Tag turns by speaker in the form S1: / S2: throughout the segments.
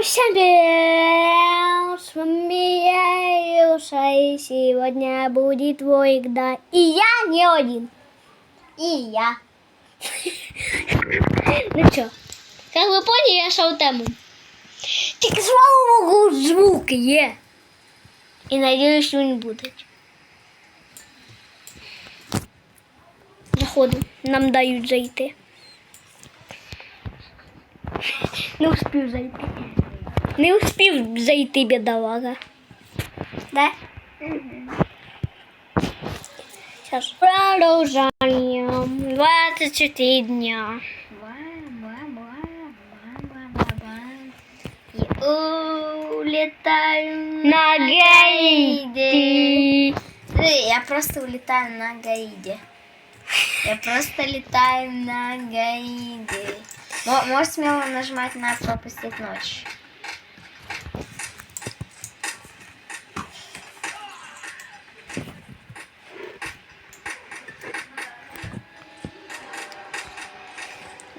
S1: Всем привет! С вами я, Илюша, и сегодня будет твой игра. И я не один. И я. Ну что, как вы поняли, я шел тему. Так слава богу, звук є. І надіюсь, що він буде. Заходимо, нам дають зайти. Не успів зайти. Не успів зайти бідолага. Да? Сейчас. Продолжаем. 24 дня. Улетаю на гейде.
S2: Я просто улетаю на Гаиде. Я просто летаю на Гаиде. Мо- Можешь смело нажимать на пропустить ночь.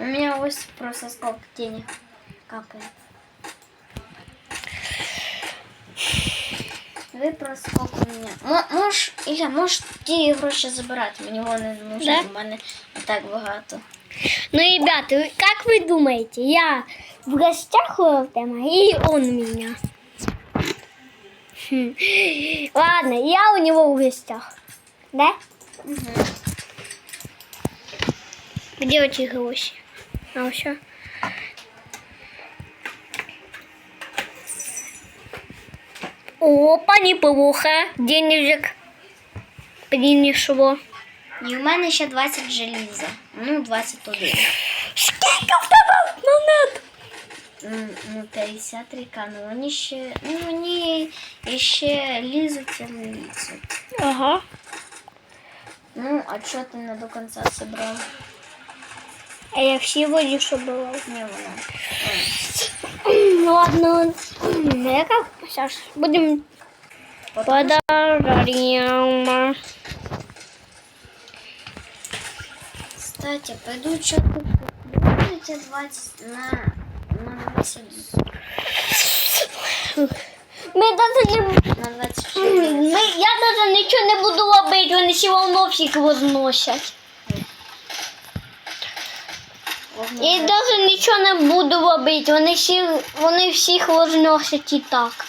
S2: У меня ось просто сколько денег капает. Ви просто сколько у мене. Мо- Можеш, Ілля, можеш ті гроші забирати, мені вони не нужні,
S1: Да?
S2: у мене не так багато.
S1: Ну, ребята, вы- как вы думаете, я в гостях у Артема или он у меня? Хм. Ладно, я у него в гостях. Да? Где эти гроши? А все. Опа, неплохо. Денежек принесло.
S2: І у мене ще 20 желіза. Ну, 21.
S1: Сколько в тебе монет?
S2: Ну, 53к, ну вони ще. Ну, вони ще лізуть і лізуть.
S1: Ага.
S2: Ну, а чого ти не до кінця зібрав?
S1: А я всего лишь была.
S2: Не воно.
S1: Ну ладно. Ну, я как сейчас будем подарим.
S2: Кстати, пойду что-то эти 20 на, на 20.
S1: Ми даже не...
S2: На 26.
S1: Ми, я даже нічого не буду робити, вони одно всіх возносять. І даже нічого не буду робити, вони всі, вони всіх возносять і так.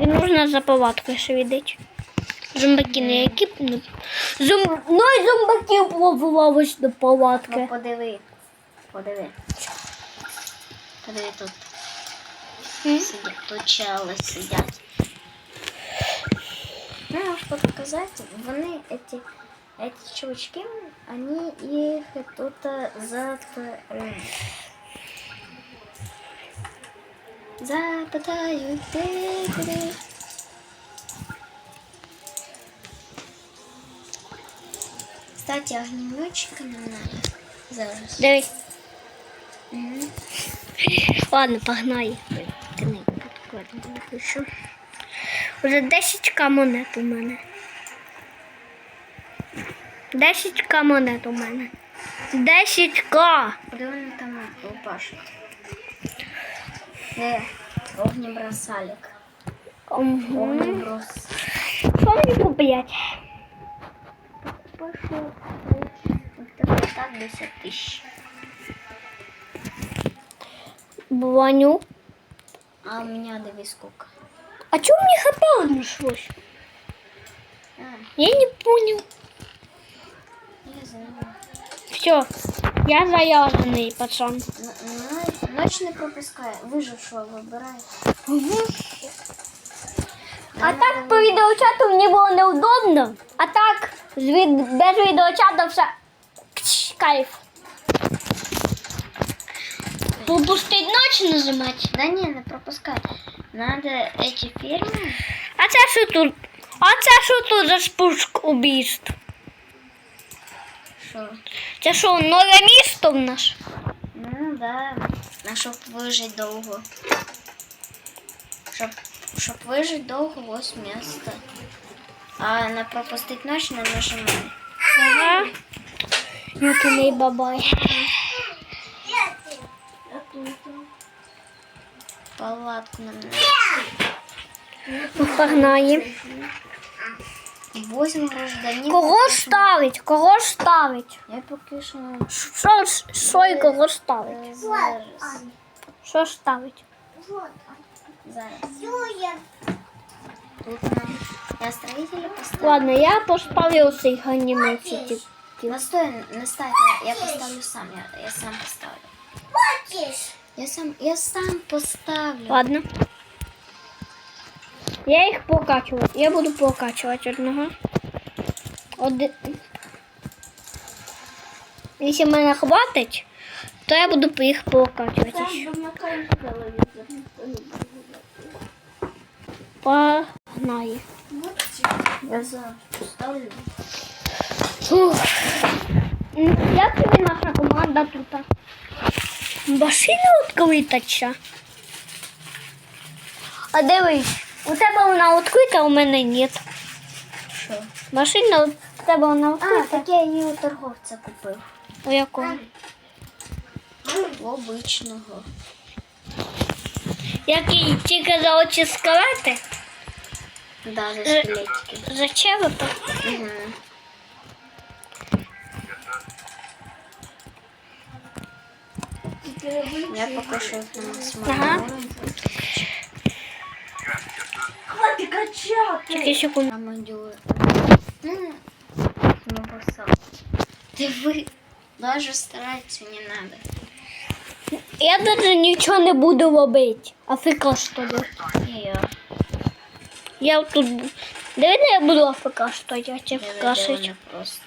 S1: І нужно за палаткою ще віддати. Зомбаки не які... ну, Зом... Ну і зомбаків плавилось до
S2: Ну,
S1: палатки.
S2: подиви. Подиви. Подиви тут. Сидять. Тут чели сидять. Ну, можу показати, вони, эти, эти чувачки, они их тут запрыгнули. Запитають, куди. Кстати, огнеметчика нам надо. Зараз.
S1: Дивись.
S2: Мгм.
S1: Ладно, погнали. Книгу підкладемо напишу. Уже 10к монет у мене. 10к монет у мене. 10к!
S2: Куди вони там лупашуть? Де? Огнебросалик.
S1: Угу.
S2: Огнеброс.
S1: Що мені купляти?
S2: Пошел. Так 10 тисяч.
S1: Броню.
S2: А у меня диви сколько.
S1: А чому мені хп одношлось?
S2: А,
S1: Я не понял.
S2: я знаю.
S1: Все, я заряженный, пацан.
S2: Н- н- Ночь не пропускай. Вижившого вибирай.
S1: А так по відеочату мені було неудобно. А так з від... без відеочату все кч, кайф. Пропустить ночь нажимати.
S2: Да не, не пропускай. Надо эти фирмы.
S1: А це що тут? А це що тут за спуск убійств?
S2: Что?
S1: Це що, нове місто в нас?
S2: Ну да. На щоб вижити довго. Щоб, щоб вижити довго, ось місто. А на пропустить ночь не нажимай.
S1: Ага. Юкиний бабай.
S2: Палатку на мене.
S1: Погнає.
S2: Восемь гражданів.
S1: Кого ж ставить? Кого ж ставить?
S2: Я поки що
S1: Що, ж- що і кого ж ставить?
S2: е, зараз.
S1: Що ж ставить?
S2: Зараз. Тут нам. Я строителя поставлю.
S1: Ладно, я поставлю цей ганімець.
S2: Настой, не ставь, я, поставлю сам. Я, я сам поставлю. Я сам, я сам поставлю.
S1: Ладно. Я їх покачувати. Я буду покачувати одного. Один. Якщо мене хватить, то я буду їх покачувати. ще. Погнає.
S2: Я зараз поставлю.
S1: Фух. Як тобі наша команда тут? Машина відкрита. А дивись, у тебе вона відкрита, а у мене ні.
S2: Що?
S1: Машина у тебе вона
S2: А, так я її у торговця купив.
S1: У якого?
S2: У обичного.
S1: Який тільки за очі скелети?
S2: Да, за
S1: Е.
S2: скелетики.
S1: За черепа?
S2: Угу. Я поки що не смогу.
S1: Ага
S3: Хватит качати.
S1: Тільки секунду.
S2: Командир. Ну, ну, посал. Ты вы даже стараться не надо.
S1: Я навіть нічого не буду робити. АФК стоїть.
S2: И я.
S1: Я тут. бу- Диви, де я буду АФК стояти,
S2: Я
S1: АФК
S2: видела
S1: шить.
S2: не просто.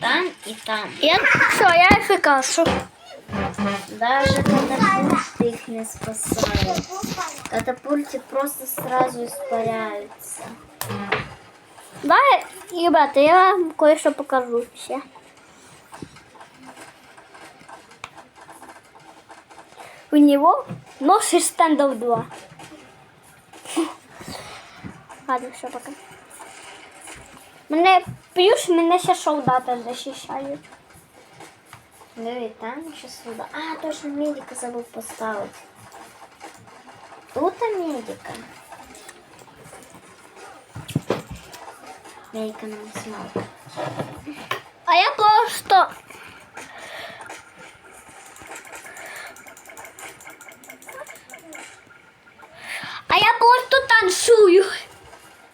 S2: Там и там.
S1: Я все, я АФК шу.
S2: Даже катапульты их не спасают. Катапульты просто сразу испаряются.
S1: Давай, ребята, я вам кое-что покажу ще. У него нож из стендов 2. Ладно, все, пока. Мене плюс мене ще солдати захищають.
S2: Диви, там еще сюда. А, точно медика забыл поставить. Тут медика. Медика нам смог.
S1: А я просто. А я просто танцую.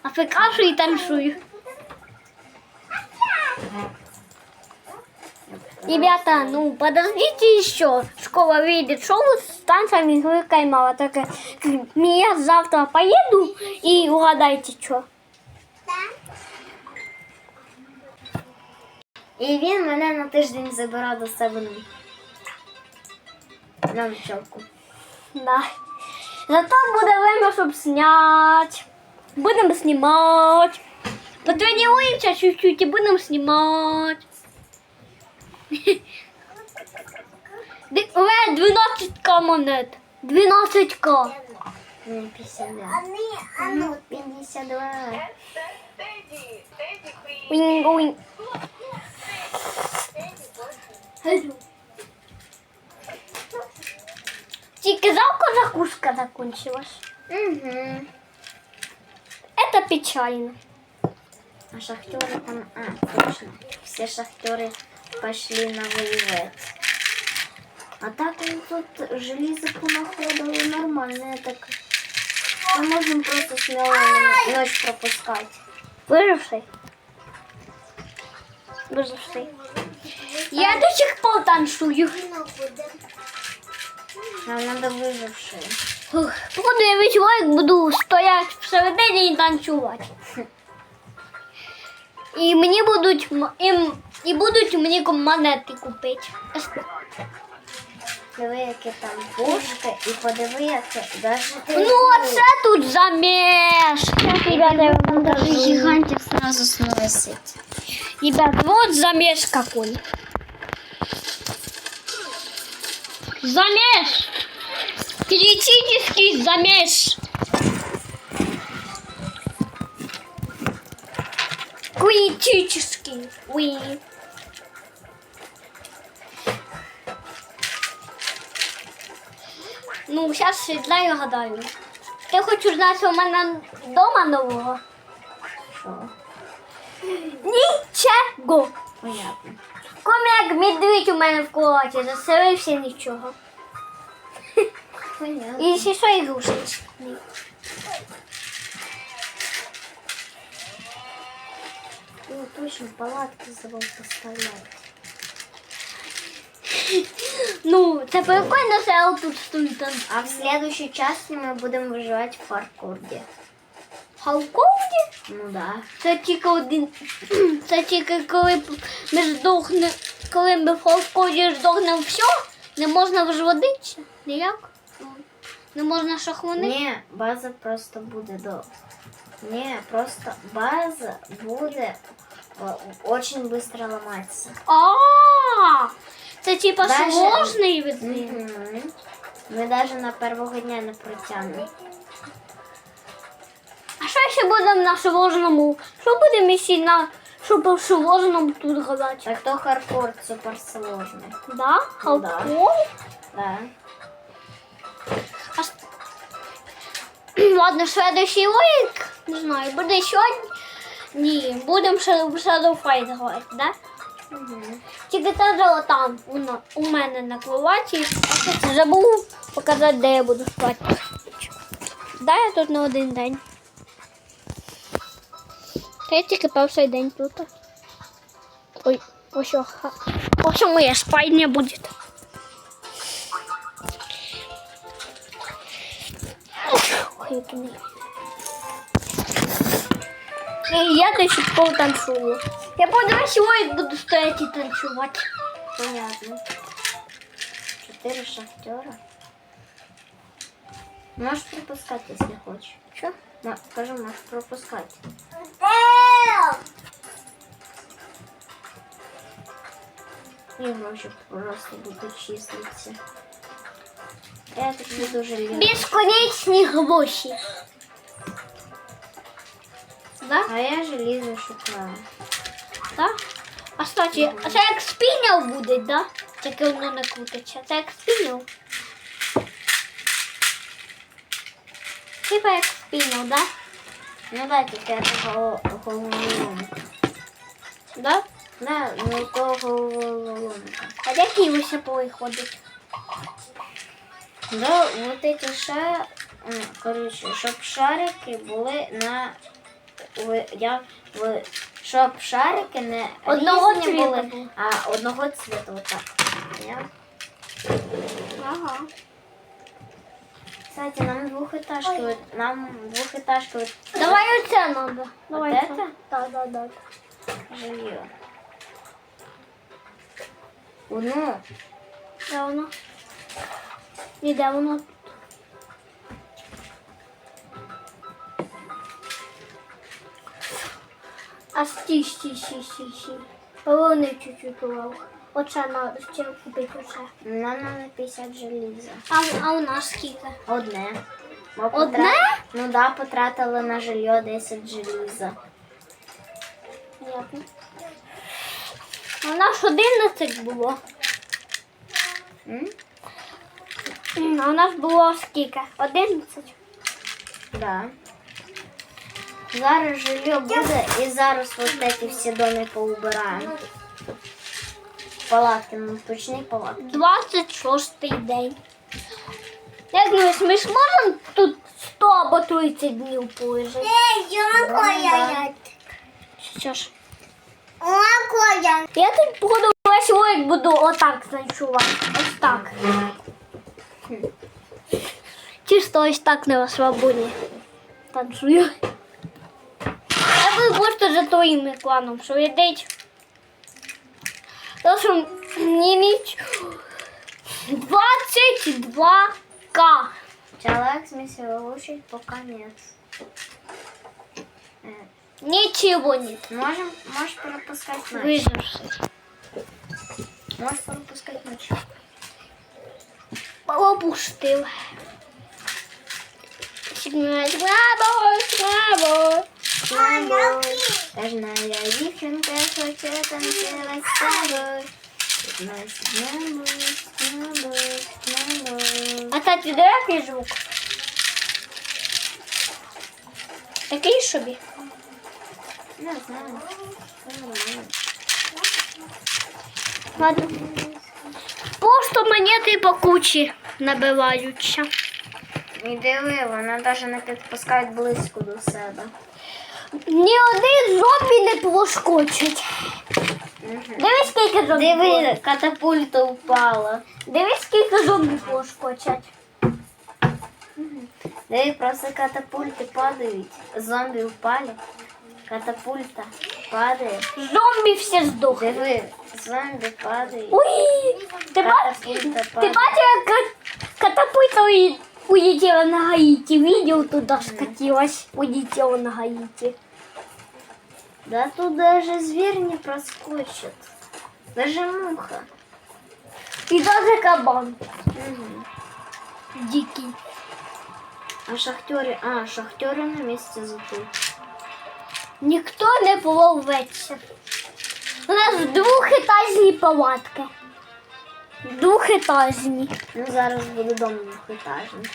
S1: А прикажу і танцую. Ребята, ну подождите еще. Школа выйдет шоу с танцами игры Каймала. Так э, я завтра поеду и угадайте, что.
S2: І він мене на тиждень забирав до себе на, на навчалку.
S1: Да. Зато буде время, щоб снять. Будемо знімати. Потренуємося чуть-чуть і будемо знімати. Ди- Уе, 12к монет. 12к.
S2: Ну, 52. Ну, 52.
S1: Уінь, уінь. Тільки жалко закуска закончилась.
S2: Угу.
S1: Это печально.
S2: А шахтеры там... А, точно. Все шахтеры пошли на воевать. А так он тут железо понаходили нормально. Так... Мы можем просто смело на- ночь пропускать.
S1: Виживший. Виживший. Я до сих пор танцую.
S2: Нам надо выжившие.
S1: Ух, Походу я відчуваю, як буду стояти всередині і танцювати. І мені будуть м- і, м- і будуть мені монети купити.
S2: Диви, яке там пушка, і подиви, яке даже
S1: Ну, оце тут замеш. Ребята, я вам
S2: даже
S1: покажу.
S2: гігантів сразу сносить.
S1: Ребята, вот замеш какой. Замеш! Критический замеш! Критический. Уи. Ну, зараз дай гадаю. Ти хочеш знати у мене вдома нового?
S2: Що?
S1: Нічого.
S2: Понятно.
S1: Ком як медведь у мене в кулаці, заселився нічого.
S2: Понятно.
S1: І ще що ігрушечки.
S2: Ну, точно, палатки забыл поставлять.
S1: Ну, це прикольно, що я тут стою там.
S2: А в следующей части мы будем выживать в паркурде.
S1: Халковді?
S2: Ну да.
S1: Це тільки один. Це тільки коли ми здохнемо, коли ми в Халковді здохнемо все, не можна вжводитися. Ніяк. Не можна шахмани.
S2: Не, база просто будет до... Не, просто база будет э, очень быстро ломаться.
S1: А, Це типа
S2: Даже-
S1: сложний вид.
S2: Мгм. Мы даже на первого дня не протянем.
S1: А що ще будемо на сложному? Що будемо якщо на що по сложному тут гадати?
S2: Так то хардкор супер сложный.
S1: Да? Халков?
S2: Да.
S1: А... с- Ладно, следующий ролик, не знаю, буде сьогодні. Ні, будемо ще в Shadow Fight грати, да? Тільки теж там у, мене на кроваті. Забув показати, де я буду спати. Да, я тут на один день. Та я тільки перший день тут. Ой, ось ось моя спальня буде. Ой, я до сих пор танцюю. Я буду сьогодні буду стояти і танцювати.
S2: Понятно. Четыре шахтера. Можешь пропускать, если хочешь.
S1: Що?
S2: Ма- Скажи, можешь пропускать. І гроші просто будуть числитися. Я тут буду жаліти.
S1: Безконечні гроші. Да?
S2: А я желізо шукаю.
S1: Да? А кстати, а це як спіняв буде, да? Тільки воно не крутиться. Це як спіняв. Типа як спіняв, да?
S2: Ну да, тільки я того головоломка.
S1: Да?
S2: Да, ну того головоломка.
S1: А який ви ще ходить?
S2: Да, вот эти ша... м, коротше, щоб шарики були на... Я... ви- Щоб шарики не
S1: Одного
S2: різні
S1: цвіта
S2: були,
S1: були.
S2: а одного цвіту, отак. Я...
S1: Ага.
S2: Кстати, нам двухэтажки, вот- нам двухэтажки вот
S1: Давай оце надо. Давай
S2: Вот
S1: оце.
S2: это?
S1: Так, так, так.
S2: жилье. Ну,
S1: Де воно? І де воно? А стій, стій, стій, стій, стій. Поверни чуть-чуть увагу. Оце надо ще купити оце.
S2: нам надо 50 желіза.
S1: А, а у нас скільки?
S2: Одне. Ми
S1: Одне?
S2: потра- Ну да, потратили на жилье 10 желіза.
S1: Понятно. А у нас 11 було.
S2: М?
S1: М, А у нас було скільки? 11.
S2: Да. Зараз жилье буде і зараз вот эти всі доми поубираємо. Палатки, ну точні палатки.
S1: 26 день. Як думаєш, ми ж можемо тут 100 або 30 днів полежати? Що ж? Я тут походу весь ролик буду отак танцювати. Ось так. Чисто ось так на свободі. Танцюю. Я буду просто за твоїм екраном, що видить. То, що мені ніч 22к.
S2: Человек смысл улучшить пока нет. Э,
S1: Ничего нет.
S2: Можем, можешь пропускать ночь.
S1: Выживший.
S2: Можешь пропускать ночь.
S1: Опустив. Сигнал. Слабо, слабо.
S2: Кожна я дівчинка хоче танцювати з тобою. 15, 15, 15, 15.
S1: А таті, де який звук? Такий собі.
S2: Не знаю.
S1: Ладно. Просто монети по кучі набиваються.
S2: І диви, вона навіть не підпускають близько до себе.
S1: Ні один зомбі не поскочить. Дивись, скільки зомбі.
S2: Диви, катапульта впала.
S1: Дивись, скільки зомбі поскочать.
S2: Диви, просто катапульти падають. Зомбі впали. Катапульта падає.
S1: Зомбі всі здохли.
S2: Диви, зомбі падають.
S1: Ой, ти бачиш,
S2: Катапульта
S1: ти
S2: падає.
S1: бачиш, як катапульта уї- улетіла на Гаїті. Відео туди скатилась, улетіла на Гаїті.
S2: Да тут даже зверь не проскочит. Даже муха.
S1: І даже кабан
S2: Мгм.
S1: дикий.
S2: А шахтеры, а, шахтеры на месте зато.
S1: Ніхто не половеться. У нас двохетажні палатки. Двохетажні.
S2: Ну, зараз буде дом двухэтажный.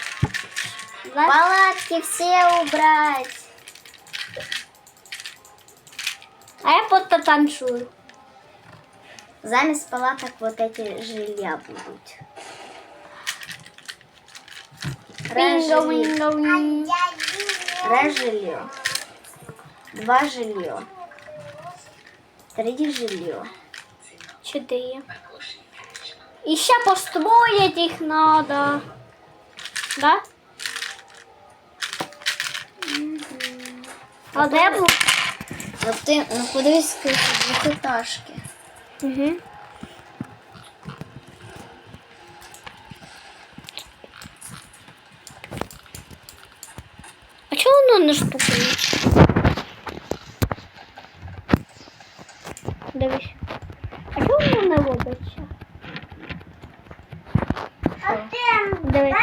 S1: Да?
S2: Палатки все убрать.
S1: А я просто танцюю.
S2: Замість палаток вот эти жилья будут.
S1: Бінго,
S2: Ре-жилье.
S1: бінго, бінго.
S2: Ре-жилье. Два жилье. Три жилье.
S1: Чотири. І ще построїть їх надо. Да? А де
S2: Вот ты, ну подивись, двухэтажки.
S1: Угу. А чого воно не стукає? Дивись. А чого воно не робиться? Дивись.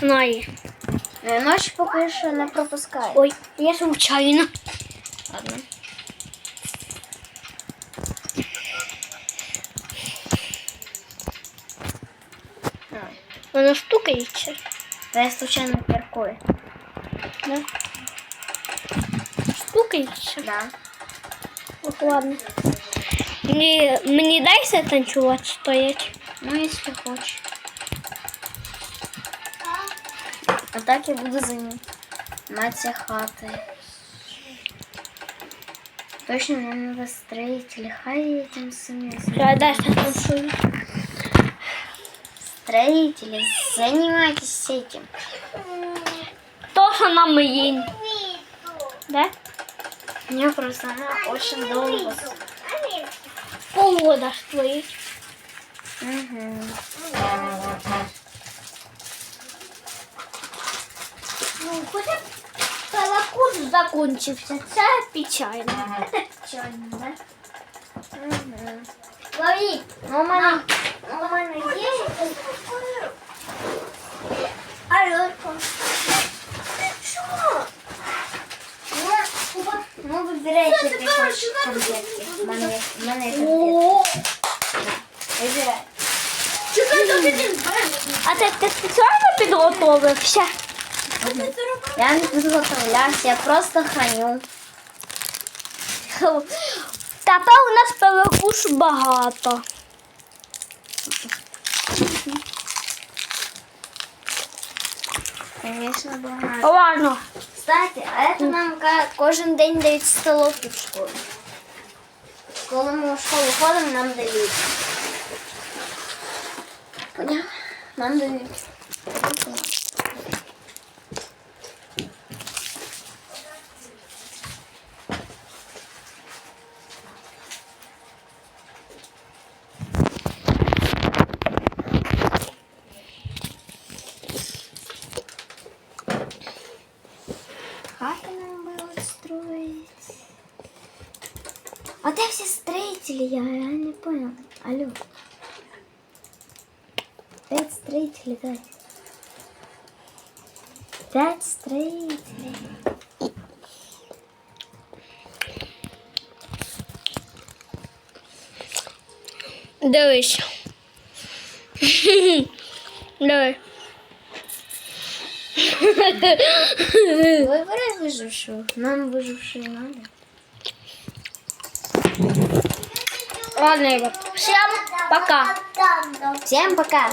S1: Знає.
S2: Е, Ночь поки що не пропускає.
S1: Ой, я случайно.
S2: Ладно.
S1: Воно стукається.
S2: Да я случайно киркою.
S1: Да? Стукається.
S2: Да.
S1: Ох, ладно. Мені, мені дайся танцювати стоять.
S2: Ну, если хочешь. А так я буду заниматься хатой. Точно мне надо строители. Хай этим
S1: Я дайся танцюю.
S2: Строители, занимайтесь этим.
S1: То, що нам їм. Да?
S2: Мне просто она очень долго.
S1: Погода стоїть.
S2: Угу.
S1: Перекус закончився. Це печально. Це печально, да?
S2: Угу.
S1: Лови.
S2: У мене, у мене є.
S1: Алло.
S2: Ну, вибирайте хочеш конфетки. У мене, у мене є конфетки.
S1: О,
S2: Вибирай.
S1: А ти, ти спеціально підготовився?
S2: Я не підготовлявся, я просто храню.
S1: Тепер у нас перекус багато.
S2: Звісно, багато.
S1: Ладно.
S2: Кстати, а це нам кожен день дають столовки в школі. Коли ми в школу ходимо, нам дають. Нам дають. А где все строители? Я, я не понял. Алло. Пять строителей, да. Пять строителей.
S1: Дивись. Давай.
S2: Вибирай вижившого. Нам виживший надо.
S1: Ладно, Ігор. Всем пока.
S2: Всем пока.